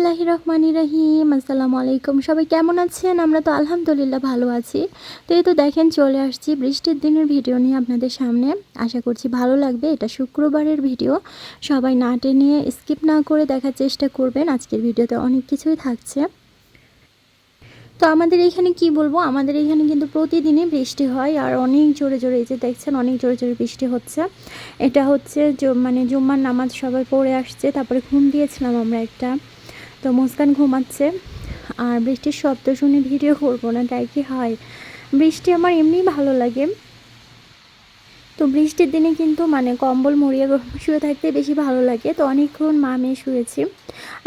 বিসমিল্লাহ রহমান রাহিম। আসসালামু আলাইকুম। সবাই কেমন আছেন? আমরা তো আলহামদুলিল্লাহ ভালো আছি। তো এই তো দেখেন, চলে আসছি বৃষ্টির দিনের ভিডিও নিয়ে আপনাদের সামনে। আশা করছি ভালো লাগবে। এটা শুক্রবারের ভিডিও। সবাই না টেনে স্কিপ না করে দেখার চেষ্টা করবেন। আজকের ভিডিওতে অনেক কিছুই থাকছে। তো আমাদের এখানে কি বলব? আমাদের এখানে কিন্তু প্রতিদিনই বৃষ্টি হয় আর অনেক জোরে জোরে। এই যে দেখছেন, অনেক জোরে জোরে বৃষ্টি হচ্ছে। এটা হচ্ছে মানে জুম্মার নামাজ সবাই পড়ে আসছে। তারপরে ঘুম দিয়েছিলাম আমরা একটা। তো মুস্কান ঘুমাচ্ছে আর বৃষ্টির শব্দ শুনে ভিডিও করব না, তাই কি হয়? বৃষ্টি আমার এমনিই ভালো লাগে। তো বৃষ্টির দিনে কিন্তু মানে কম্বল গরম শুয়ে থাকতে বেশি ভালো লাগে। তো অনেকক্ষণ মা মেয়ে শুয়েছি।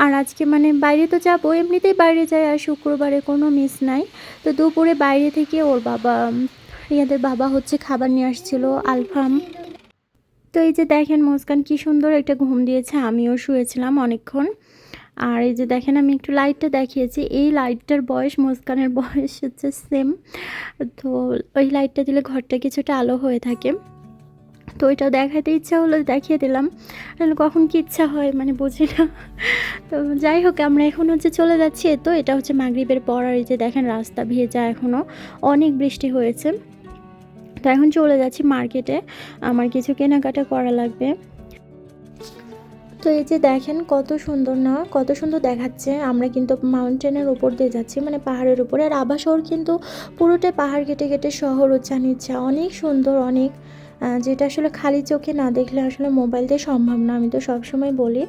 আর আজকে মানে বাইরে তো যাব, এমনিতেই বাইরে যাই আর শুক্রবারে কোনো মিস নাই। তো দুপুরে বাইরে থেকে ওর বাবা রিয়াদের বাবা হচ্ছে খাবার নিয়ে আসছিল, আলফাম। তো এই যে দেখেন মুস্কান, কি সুন্দর একটা ঘুম দিয়েছে, আমিও শুয়েছিলাম অনেকক্ষণ। আর এই যে দেখেন, আমি একটু লাইটটা দেখিয়েছি। এই লাইটটার বয়স, মুস্কানের বয়স হচ্ছে সেম তো ওই লাইটটা দিলে ঘরটা কিছুটা আলো হয়ে থাকে। তো ওইটাও দেখাতে ইচ্ছা হলো, দেখিয়ে দিলাম। কখন কি ইচ্ছা হয় মানে বুঝি না। তো যাই হোক, আমরা এখন হচ্ছে চলে যাচ্ছি। তো, এটা হচ্ছে মাগরিবের পর। আর এই যে দেখেন, রাস্তা ভেজা এখনও অনেক বৃষ্টি হয়েছে। তো এখন চলে যাচ্ছি মার্কেটে। আমার কিছু কেনাকাটা করা লাগবে। তো এই যে দেখেন কত সুন্দর না, কত সুন্দর দেখাচ্ছে। আমরা কিন্তু মাউন্টেনের উপর দিয়ে যাচ্ছি মানে পাহাড়ের উপরে। আর আবাসর কিন্তু পুরোটাই পাহাড় কেটে কেটে শহর উচ্চা নিচ্ছা অনেক সুন্দর, অনেক যেটা আসলে খালি চোখে না দেখলে আসলে মোবাইল দিয়ে সম্ভব না, আমি তো সবসময় বলি।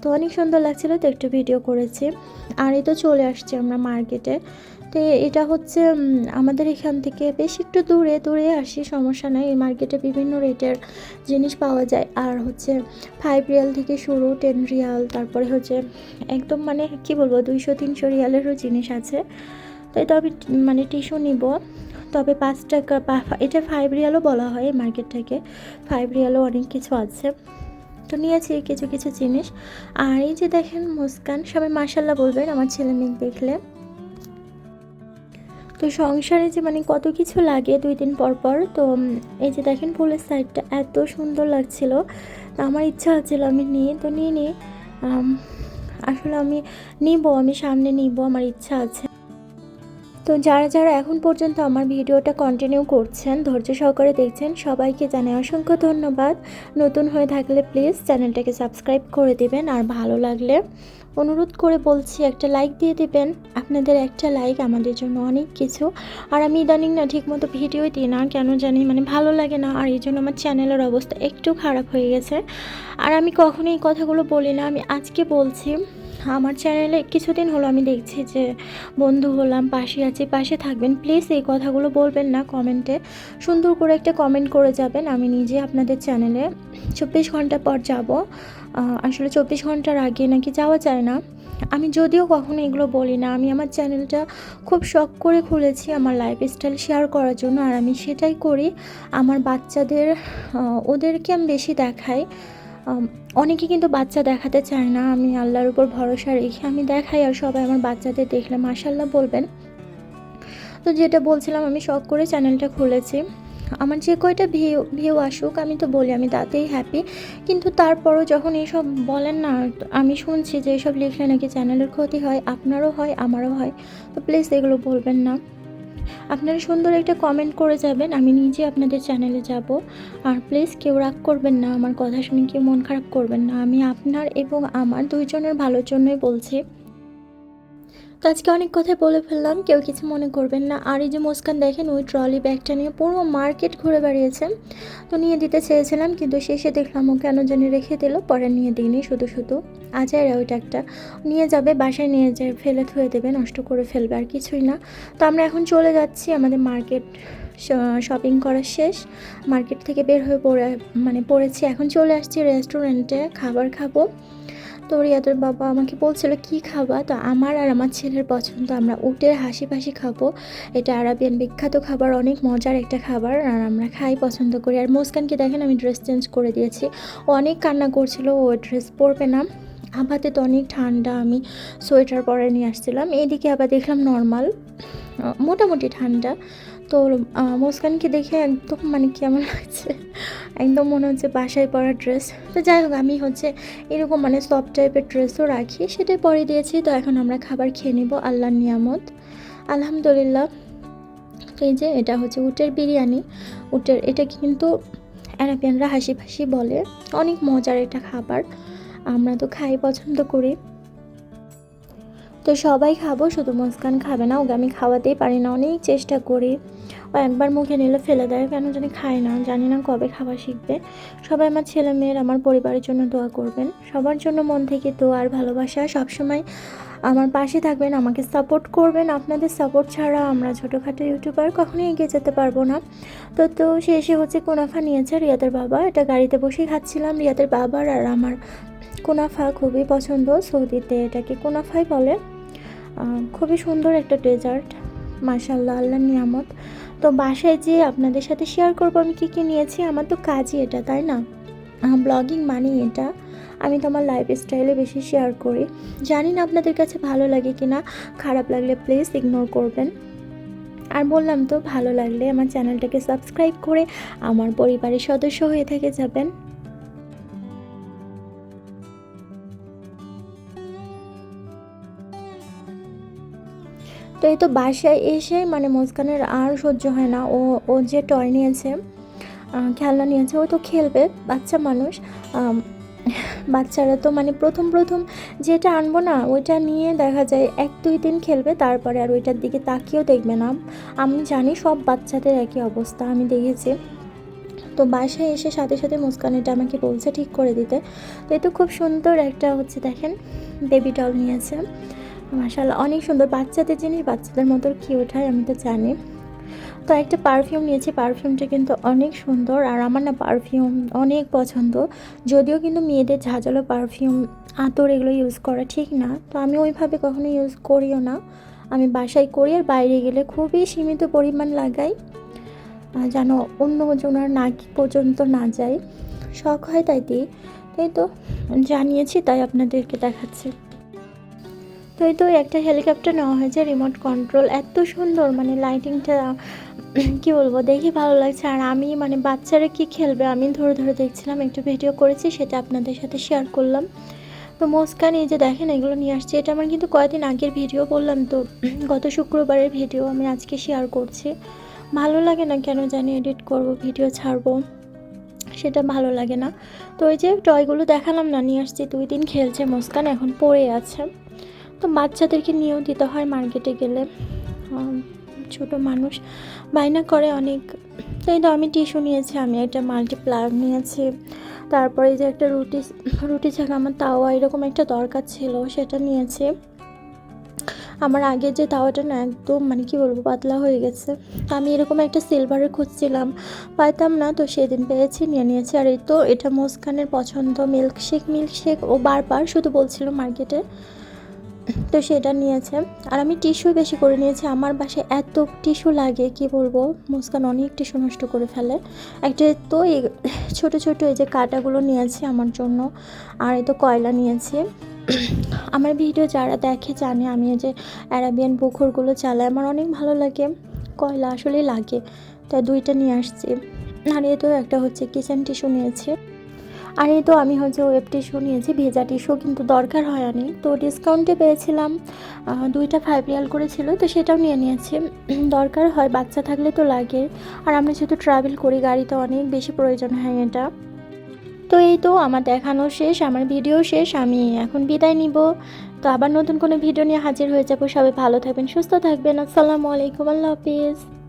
তো অনেক সুন্দর লাগছিল, তো একটু ভিডিও করেছি। আর এই তো চলে আসছি আমরা মার্কেটে তো এটা হচ্ছে আমাদের এখান থেকে বেশ একটু দূরে দূরে আসি সমস্যা নাই। এই মার্কেটে বিভিন্ন রেটের জিনিস পাওয়া যায়। আর হচ্ছে ফাইভ রিয়াল থেকে শুরু টেন রিয়াল তারপরে হচ্ছে একদম মানে কি বলব, দুইশো, তিনশো রিয়ালেরও জিনিস আছে। তো এটা আমি মানে টিস্যু নিব। তবে পাঁচ টাকা এটা ফাইভ রিয়ালও বলা হয় এই মার্কেটটাকে ফাইভ রিয়ালও অনেক কিছু আছে। তো নিয়েছি কিছু কিছু জিনিস। আর এই যে দেখেন মুস্কান, সবাই মার্শাল্লাহ বলবেন, আমার ছেলে মেয়ে দেখলে। তো সংসারে যে মানে কত কিছু লাগে দুই দিন পর পর, তো এই যে দেখেন ফুলের সাইডটা এত সুন্দর লাগছিল। আমার ইচ্ছা হচ্ছিল আমি নিয়ে, তো নিয়ে নিই। আসলে আমি নিব, আমি সামনে নিব, আমার ইচ্ছা আছে। তো যারা যারা এখন পর্যন্ত আমার ভিডিওটা কন্টিনিউ করছেন, ধৈর্য সহকারে দেখছেন, সবাইকে জানাই অসংখ্য ধন্যবাদ। নতুন হয়ে থাকলে প্লিজ চ্যানেলটাকে সাবস্ক্রাইব করে দেবেন, আর ভালো লাগলে অনুরোধ করে বলছি, একটা লাইক দিয়ে দেবেন। আপনাদের একটা লাইক আমাদের জন্য অনেক কিছু। আর আমি ইদানিং না ঠিকমতো ভিডিও দিই না, কেন জানি মানে ভালো লাগে না। আর এই জন্য আমার চ্যানেলের অবস্থা একটু খারাপ হয়ে গেছে। আর আমি কখনো এই কথাগুলো বলি না। আমি আজকে বলছি আমার চ্যানেলে কিছুদিন হলো আমি দেখছি যে বন্ধু হলাম, পাশে আছি, পাশে থাকবেন। প্লিজ এই কথাগুলো বলবেন না কমেন্টে সুন্দর করে একটা কমেন্ট করে যাবেন। আমি নিজে আপনাদের চ্যানেলে চব্বিশ ঘণ্টা পর যাব। আসলে চব্বিশ ঘণ্টার আগে নাকি যাওয়া যায় না। আমি যদিও কখনো এগুলো বলি না। আমি আমার চ্যানেলটা খুব শখ করে খুলেছি আমার লাইফস্টাইল শেয়ার করার জন্য। আর আমি সেটাই করি। আমার বাচ্চাদের ওদেরকে আমি বেশি দেখাই। অনেকে কিন্তু বাচ্চা দেখাতে চায় না, আমি আল্লাহর উপর ভরসা রেখে আমি দেখাই আর সবাই আমার বাচ্চাদের দেখলে মাসাল্লাহ বলবেন। তো যেটা বলছিলাম, আমি শখ করে চ্যানেলটা খুলেছি। আমার যে কয়টা ভিউ ভিউ আসুক, আমি তো বলি, আমি তাতেই হ্যাপি কিন্তু তারপরও যখন এইসব বলেন না আমি শুনছি যে এইসব লিখলে নাকি চ্যানেলের ক্ষতি হয়, আপনারও হয়, আমারও হয়। তো প্লিজ এগুলো বলবেন না। আপনারা সুন্দর একটা কমেন্ট করে যাবেন, আমি নিজে আপনাদের চ্যানেলে যাব। আর প্লিজ কেউ রাগ করবেন না, আমার কথা শুনে কেউ মন খারাপ করবেন না। আমি আপনার এবং আমার দুইজনের ভালোর জন্যই বলছি। তো আজকে অনেক কথাই বলে ফেললাম, কেউ কিছু মনে করবেন না। আর এই যে মুস্কান, দেখেন ওই ট্রলি ব্যাগটা নিয়ে পুরো মার্কেট ঘুরে বেড়িয়েছে। তো নিয়ে দিতে চেয়েছিলাম, কিন্তু শেষে দেখলাম ও কেন জানি রেখে দিল, পরে নিয়ে দিইনি, শুধু শুধু। আজাইরা ওইটা একটা নিয়ে যাবে, বাসায় নিয়ে যায় ফেলে থুয়ে দেবে, নষ্ট করে ফেলবে আর কিছুই না। তো আমরা এখন চলে যাচ্ছি, আমাদের মার্কেট শপিং করা শেষ। মার্কেট থেকে বের হয়ে পড়ে মানে পড়েছি। এখন চলে আসছি রেস্টুরেন্টে খাবার খাব। তো রিয়াদের বাবা আমাকে বলছিল, কি খাবা? তো আমার আর আমার ছেলের পছন্দ, আমরা উটের হাসি ফাসি খাব। এটা আরাবিয়ান বিখ্যাত খাবার, অনেক মজার একটা খাবার, আর আমরা খাই পছন্দ করি। আর মুস্কানকে দেখেন, আমি ড্রেস চেঞ্জ করে দিয়েছি। অনেক কান্না করছিল, ও ড্রেস পরবে না। আবাতে তো অনেক ঠান্ডা, আমি সোয়েটার পরে নিয়ে আসছিলাম। এদিকে আবার দেখলাম নর্মাল মোটামুটি ঠান্ডা। তো মুস্কানকে দেখে একদম মানে কেমন লাগছে? একদম মনে হচ্ছে বাসায় পরা ড্রেস তো যাই হোক, আমি হচ্ছে এরকম মানে সফট টাইপের ড্রেসও রাখি, সেটাই পরে দিয়েছি। তো এখন আমরা খাবার খেয়ে নিব আল্লাহর নিয়ামত। আলহামদুলিল্লাহ এই যে এটা হচ্ছে উটের বিরিয়ানি। উটের, এটা কিন্তু অ্যারাবিয়ানরা হাসি ফাসি বলে। অনেক মজার একটা খাবার। আমরা তো খাই, পছন্দ করি। তো সবাই খাব, শুধু মুস্কান খাবে না, ওকে আমি খাওয়াতেই পারি না, অনেক চেষ্টা করি। ও একবার মুখে নিলে ফেলে দেয়, কেন জানি খায় না। জানি না কবে খাওয়া শিখবে। সবাই আমার ছেলে মেয়ের, আমার পরিবারের জন্য দোয়া করবেন। সবার জন্য মন থেকে দোয়া আর ভালোবাসা। সবসময় আমার পাশে থাকবেন, আমাকে সাপোর্ট করবেন। আপনাদের সাপোর্ট ছাড়া আমরা ছোটোখাটো ইউটিউবার কখনোই এগিয়ে যেতে পারব না। তো তো শেষে হচ্ছে কোনাফা নিয়েছে রিয়াদের বাবা। এটা গাড়িতে বসেই খাচ্ছিলাম। রিয়াদের বাবার আর আমার কোনাফা খুবই পছন্দ। সৌদিতে এটাকে কোনাফাই বলে। খুবই সুন্দর একটা ডেজার্ট মাশাল্লাহ আল্লাহ নিয়ামত। তো বাসায় যেয়ে আপনাদের সাথে শেয়ার করব, আমি কী কী নিয়েছি? আমার তো কাজই এটা, তাই না? ব্লগিং মানি এটা। আমি তো আমার লাইফ স্টাইলে বেশি শেয়ার করি। জানি না আপনাদের কাছে ভালো লাগে কি না খারাপ লাগলে প্লিজ ইগনোর করবেন। আর বললাম তো, ভালো লাগলে আমার চ্যানেলটাকে সাবস্ক্রাইব করে আমার পরিবারের সদস্য হয়ে থেকে যাবেন। তো এই তো বাসায় এসে মানে মুস্কানের আর সহ্য হয় না। ও ও যে টয় নিয়েছে খেলনা নিয়েছে, ও তো খেলবে, বাচ্চা মানুষ। বাচ্চারা তো মানে প্রথম প্রথম যেটা আনব না, ওইটা নিয়ে দেখা যায় এক, দুই দিন খেলবে, তারপরে আর ওইটার দিকে তাকিয়েও দেখবে না। আমি জানি সব বাচ্চাদের একই অবস্থা, আমি দেখেছি। তো বাসায় এসে সাথে সাথে মুস্কান এটা আমাকে বলছে ঠিক করে দিতে। তো এই তো খুব সুন্দর একটা হচ্ছে দেখেন বেবি ডল নিয়েছে। মাশাল্লাহ অনেক সুন্দর। বাচ্চাদের জিনিস বাচ্চাদের মতো কিউট হয়, আমি তো জানি। তো একটা পারফিউম নিয়েছি পারফিউমটা কিন্তু অনেক সুন্দর। আর আমার না পারফিউম অনেক পছন্দ। যদিও কিন্তু মেয়েদের ঝাঁঝালো পারফিউম আতর এগুলো ইউজ করা ঠিক না। তো আমি ওইভাবে কখনো ইউজ করিও না। আমি বাসায় করি আর বাইরে গেলে খুবই সীমিত পরিমাণ লাগাই। যেন অন্য জনের নাক পর্যন্ত না যায়। শখ হয় তাই দিই তাই তো, জানিয়েছি, তাই আপনাদেরকে দেখাচ্ছি। তো এই তো একটা হেলিকপ্টার নেওয়া হয়েছে রিমোট কন্ট্রোল এত সুন্দর মানে লাইটিংটা কি বলব, দেখে ভালো লাগছে। আর আমি মানে বাচ্চারা কি খেলবে, আমি ধরে ধরে দেখছিলাম, একটু ভিডিও করেছি, সেটা আপনাদের সাথে শেয়ার করলাম। তো মুস্কান, এই যে দেখেন, এগুলো নিয়ে আসছে। এটা আমার কিন্তু কয়েকদিন আগের ভিডিও বললাম তো, গত শুক্রবারের ভিডিও আমি আজকে শেয়ার করছি। ভালো লাগে না কেন জানি এডিট করব ভিডিও ছাড়বো, সেটা ভালো লাগে না। তো ওই যে টয়গুলো দেখালাম না, নিয়ে আসছি, দুই দিন খেলছে মুস্কান, এখন পড়ে আছে। তো বাচ্চাদেরকে নিয়েও দিতে হয় মার্কেটে গেলে। ছোট মানুষ বায়না করে অনেক। তো এই তো আমি টিস্যু নিয়েছি, আমি একটা মাল্টি প্লাগ নিয়েছি। তারপরে যে একটা রুটি রুটি ছাকা আমার তাওয়া এরকম একটা দরকার ছিল, সেটা নিয়েছি। আমার আগে যে তাওয়াটা না একদম মানে কি বলব, পাতলা হয়ে গেছে। আমি এরকম একটা সিলভারের খুঁজছিলাম, পাইতাম না, তো সেদিন পেয়েছি, নিয়ে নিয়েছি। আর এই তো এটা মুস্কানের পছন্দ মিল্কশেক মিল্কশেক ও বারবার শুধু বলছিল মার্কেটে। তো সেটা নিয়েছে। আর আমি টিস্যু বেশি করে নিয়েছি। আমার বাসায় এত টিস্যু লাগে, কি বলব? মুস্কান অনেক টিস্যু নষ্ট করে ফেলে। একটা তো এই ছোটো ছোটো এই যে কাটাগুলো নিয়েছি আমার জন্য, আর এই তো কয়লা নিয়েছি। আমার ভিডিও যারা দেখে জানে, আমি এই যে অ্যারাবিয়ান পুকুরগুলো চালাই, আমার অনেক ভালো লাগে। কয়লা আসলেই লাগে। তাই দুইটা নিয়ে আসছি। আর এই তো একটা হচ্ছে কিচেন টিস্যু নিয়েছি। আর এই তো আমি হচ্ছে ওয়েব টিস্যু নিয়েছি ভেজা টিস্যু কিন্তু দরকার হয়নি। তো ডিসকাউন্টে পেয়েছিলাম দুইটা ফাইভ রিয়াল করেছিল, তো সেটাও নিয়ে নিয়েছি। দরকার হয়, বাচ্চা থাকলে তো লাগে। আর আমরা যেহেতু ট্রাভেল করি, গাড়িতে অনেক বেশি প্রয়োজন হয় এটা। তো এই তো আমার দেখানো শেষ, আমার ভিডিও শেষ, আমি এখন বিদায় নিব। তো আবার নতুন কোনো ভিডিও নিয়ে হাজির হয়ে যাব। সবাই ভালো থাকবেন, সুস্থ থাকবেন। আসসালামু আলাইকুম, আল্লাহ হাফিজ।